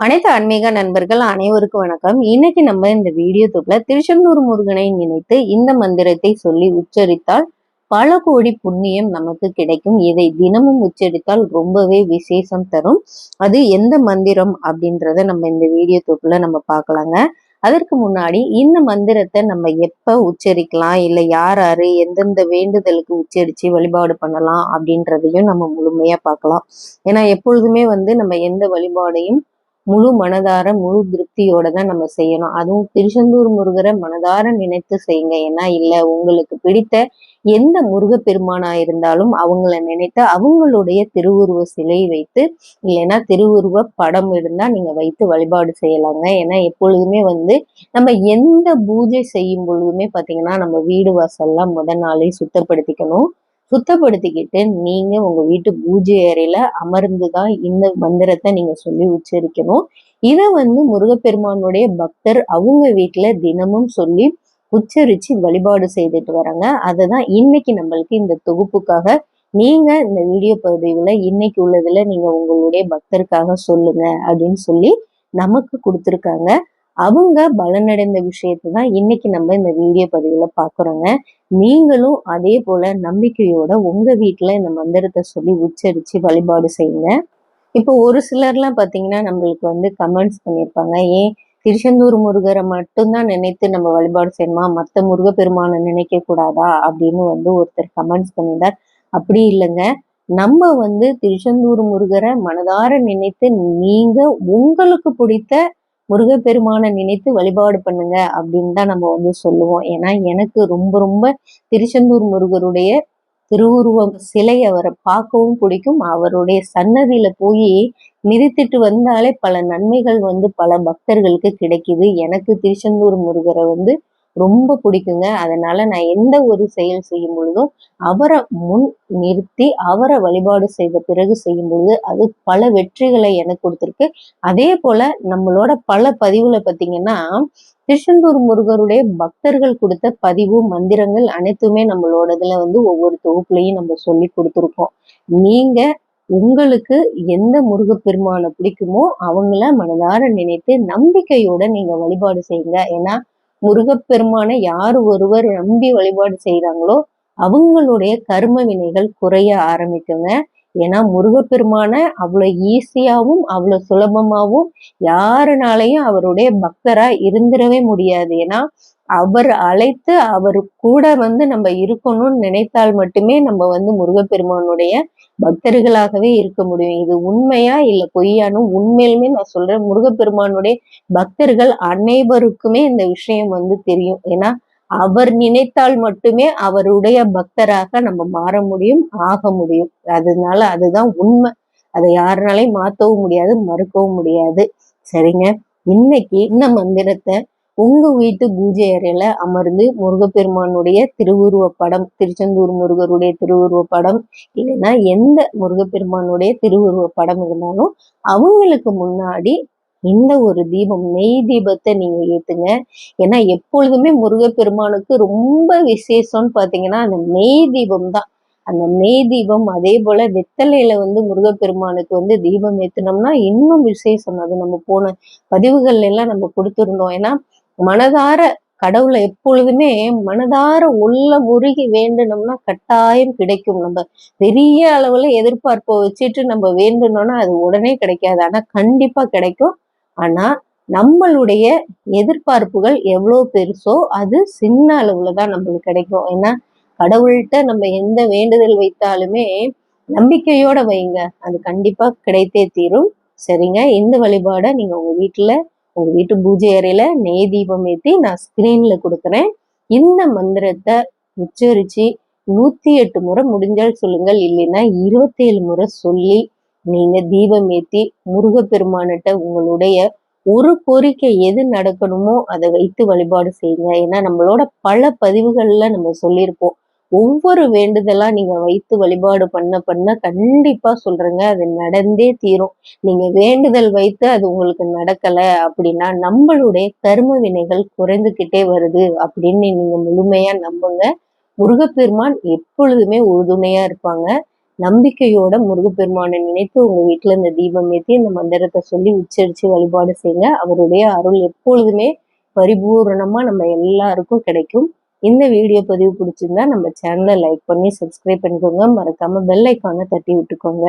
அனைத்து ஆன்மீக நண்பர்கள் அனைவருக்கும் வணக்கம். இன்னைக்கு நம்ம இந்த வீடியோ தொகுப்புல திருச்செந்தூர் முருகனை நினைத்து இந்த மந்திரத்தை சொல்லி உச்சரித்தால் பல கோடி புண்ணியம் நமக்கு கிடைக்கும். இதை தினமும் உச்சரித்தால் ரொம்பவே விசேஷம் தரும். அது எந்த மந்திரம் அப்படின்றத நம்ம இந்த வீடியோ தொகுப்புல நம்ம பார்க்கலாங்க. அதற்கு முன்னாடி இந்த மந்திரத்தை நம்ம எப்ப உச்சரிக்கலாம்? இல்ல யார் யாரு எந்தெந்த வேண்டுதலுக்கு உச்சரிச்சு வழிபாடு பண்ணலாம் அப்படின்றதையும் நம்ம முழுமையா பார்க்கலாம். ஏன்னா எப்பொழுதுமே வந்து நம்ம எந்த வழிபாடையும் முழு மனதார முழு திருப்தியோட தான் நம்ம செய்யணும். அதுவும் திருச்செந்தூர் முருகரை மனதார நினைத்து செய்யுங்க. ஏன்னா இல்லை உங்களுக்கு பிடித்த எந்த முருகப்பெருமானா இருந்தாலும் அவங்கள நினைத்து அவங்களுடைய திருவுருவ சிலை வைத்து இல்லைன்னா திருவுருவ படம் இருந்தா நீங்க வைத்து வழிபாடு செய்யலாங்க. ஏன்னா எப்பொழுதுமே வந்து நம்ம எந்த பூஜை செய்யும் பொழுதுமே பாத்தீங்கன்னா நம்ம வீடு வாசல்லாம் முத நாளே சுத்தப்படுத்திக்கணும். சுத்தப்படுத்திக்கிட்டு நீங்க உங்க வீட்டு பூஜை அறையில அமர்ந்துதான் இந்த மந்திரத்தை நீங்க சொல்லி உச்சரிக்கணும். இதை வந்து முருகப்பெருமானுடைய பக்தர் அவங்க வீட்டுல தினமும் சொல்லி உச்சரிச்சு வழிபாடு செய்துட்டு வராங்க. அதை தான் இன்னைக்கு நம்மளுக்கு இந்த தொகுப்புக்காக நீங்க இந்த வீடியோ பதிவுல இன்னைக்கு உள்ளதுல நீங்க உங்களுடைய பக்தருக்காக சொல்லுங்க அப்படின்னு சொல்லி நமக்கு கொடுத்துருக்காங்க. அவங்க பலனடைந்த விஷயத்தை தான் இன்னைக்கு நம்ம இந்த வீடியோ பதிவுல பாக்குறோங்க. நீங்களும் அதே போல நம்பிக்கையோட உங்க வீட்டுல இந்த மந்திரத்தை சொல்லி உச்சரிச்சு வழிபாடு செய்யுங்க. இப்போ ஒரு சிலர்லாம் பாத்தீங்கன்னா நம்மளுக்கு வந்து கமெண்ட்ஸ் பண்ணியிருப்பாங்க ஏன் திருச்செந்தூர் முருகரை மட்டும்தான் நினைத்து நம்ம வழிபாடு செய்யணுமா? மற்ற முருகப்பெருமானை நினைக்க கூடாதா? அப்படின்னு வந்து ஒருத்தர் கமெண்ட்ஸ் பண்ணியிருந்தார். அப்படி இல்லைங்க. நம்ம வந்து திருச்செந்தூர் முருகரை மனதார நினைத்து நீங்க உங்களுக்கு பிடித்த முருகப்பெருமானை நினைத்து வழிபாடு பண்ணுங்க அப்படின்னு தான் நம்ம வந்து சொல்லுவோம். ஏன்னா எனக்கு ரொம்ப ரொம்ப திருச்செந்தூர் முருகருடைய திருவுருவம் சிலை அவரை பார்க்கவும் பிடிக்கும். அவருடைய சன்னதியில போய் நிறுத்திட்டு வந்தாலே பல நன்மைகள் வந்து பல பக்தர்களுக்கு கிடைக்குது. எனக்கு திருச்செந்தூர் முருகரை வந்து ரொம்ப பிடிக்குங்க. அதனால நான் எந்த ஒரு செயல் செய்யும் பொழுதும் அவரை முன் நிறுத்தி அவரை வழிபாடு செய்த பிறகு செய்யும் பொழுது அது பல வெற்றிகளை எனக்கு கொடுத்துருக்கு. அதே போல நம்மளோட பல பதிவுல பார்த்தீங்கன்னா திருச்செந்தூர் முருகருடைய பக்தர்கள் கொடுத்த பதிவு மந்திரங்கள் அனைத்துமே நம்மளோடதுல வந்து ஒவ்வொரு தொகுப்புலையும் நம்ம சொல்லி கொடுத்துருக்கோம். நீங்க உங்களுக்கு எந்த முருகப்பெருமானை பிடிக்குமோ அவங்கள மனதார நினைத்து நம்பிக்கையோட நீங்க வழிபாடு செய்யுங்க. ஏன்னா முருகப்பெருமானை யார் ஒருவர் நம்பி வழிபாடு செய்யறாங்களோ அவங்களுடைய கர்ம வினைகள் குறைய ஆரம்பிக்குங்க. ஏன்னா முருகப்பெருமான அவ்வளவு ஈஸியாகவும் அவ்வளவு சுலபமாவும் யாருனாலையும் அவருடைய பக்தரா இருந்துடவே முடியாது. ஏன்னா அவர் அழைத்து அவர் கூட வந்து நம்ம இருக்கணும்னு நினைத்தால் மட்டுமே நம்ம வந்து முருகப்பெருமானுடைய பக்தர்களாகவே இருக்க முடியும். இது உண்மையா இல்ல பொய்யானு உண்மையிலுமே நான் சொல்றேன். முருகப்பெருமானுடைய பக்தர்கள் அனைவருக்குமே இந்த விஷயம் வந்து தெரியும். ஏன்னா அவர் நினைத்தால் மட்டுமே அவருடைய பக்தராக நம்ம மாற முடியும் ஆக முடியும். அதனால அதுதான் உண்மை. அதை யாருனாலையும் மாத்தவும் முடியாது மறுக்கவும் முடியாது. சரிங்க. இன்னைக்கு இந்த மந்திரத்தை உங்க வீட்டு பூஜை அறையில அமர்ந்து முருகப்பெருமானுடைய திருவுருவ படம் திருச்செந்தூர் முருகருடைய திருவுருவ படம் இல்லைன்னா எந்த முருகப்பெருமானுடைய திருவுருவ படம் இருந்தாலும் அவங்களுக்கு முன்னாடி இந்த ஒரு தீபம் நெய் தீபத்தை நீங்க ஏத்துங்க. ஏன்னா எப்பொழுதுமே முருகப்பெருமானுக்கு ரொம்ப விசேஷம்னு பாத்தீங்கன்னா அந்த நெய் தீபம் தான். அந்த நெய் தீபம் அதே போல வெத்தலையில வந்து முருகப்பெருமானுக்கு வந்து தீபம் ஏத்தினோம்னா இன்னும் விசேஷம். அது நம்ம போன பதிவுகள்ல எல்லாம் நம்ம கொடுத்துருந்தோம். ஏன்னா மனதார கடவுளை எப்பொழுதுமே மனதார உள்ள முருகி வேண்டணும்னா கட்டாயம் கிடைக்கும். நம்ம பெரிய அளவுல எதிர்பார்ப்பை வச்சுட்டு நம்ம வேண்டணும்னா அது உடனே கிடைக்காது. ஆனா கண்டிப்பா கிடைக்கும். ஆனா நம்மளுடைய எதிர்பார்ப்புகள் எவ்வளோ பெருசோ அது சின்ன அளவுல தான் நம்மளுக்கு கிடைக்கும். ஏன்னா கடவுள்கிட்ட நம்ம எந்த வேண்டுதல் வைத்தாலுமே நம்பிக்கையோட வைங்க. அது கண்டிப்பா கிடைத்தே தீரும். சரிங்க? இந்த வழிபாடை நீங்க உங்க வீட்டுல உங்க வீட்டு பூஜை அறையில நெய் தீபம் ஏற்றி நான் ஸ்கிரீன்ல கொடுக்குறேன். இந்த மந்திரத்தை உச்சரிச்சு நூத்தி எட்டு முறை முடிஞ்சால் சொல்லுங்கள் இல்லைன்னா இருபத்தேழு முறை சொல்லி நீங்க தீபம் ஏற்றி முருகப்பெருமானிட்ட உங்களுடைய ஒரு கோரிக்கை எது நடக்கணுமோ அதை வைத்து வழிபாடு செய்யுங்க. ஏன்னா நம்மளோட பல பதிவுகள்ல நம்ம சொல்லியிருப்போம். ஒவ்வொரு வேண்டுதலா நீங்க வைத்து வழிபாடு பண்ண பண்ண கண்டிப்பா சொல்றேங்க அது நடந்தே தீரும். நீங்க வேண்டுதல் வைத்து அது உங்களுக்கு நடக்கல அப்படின்னா நம்மளுடைய கர்ம வினைகள் குறைந்துகிட்டே வருது அப்படின்னு நீங்க முழுமையா நம்புங்க. முருகப்பெருமான் எப்பொழுதுமே உறுதுணையா இருப்பாங்க. நம்பிக்கையோட முருகப்பெருமானை நினைத்து உங்க வீட்டுல இந்த தீபம் ஏற்றி இந்த மந்திரத்தை சொல்லி உச்சரிச்சு வழிபாடு செய்யுங்க. அவருடைய அருள் எப்பொழுதுமே பரிபூரணமா நம்ம எல்லாருக்கும் கிடைக்கும். இந்த வீடியோ பதிவு பிடிச்சிருந்தா நம்ம சேனலை லைக் பண்ணி சப்ஸ்கிரைப் பண்ணிக்கோங்க. மறக்காமல் பெல் ஐக்கானை தட்டி விட்டுக்கோங்க.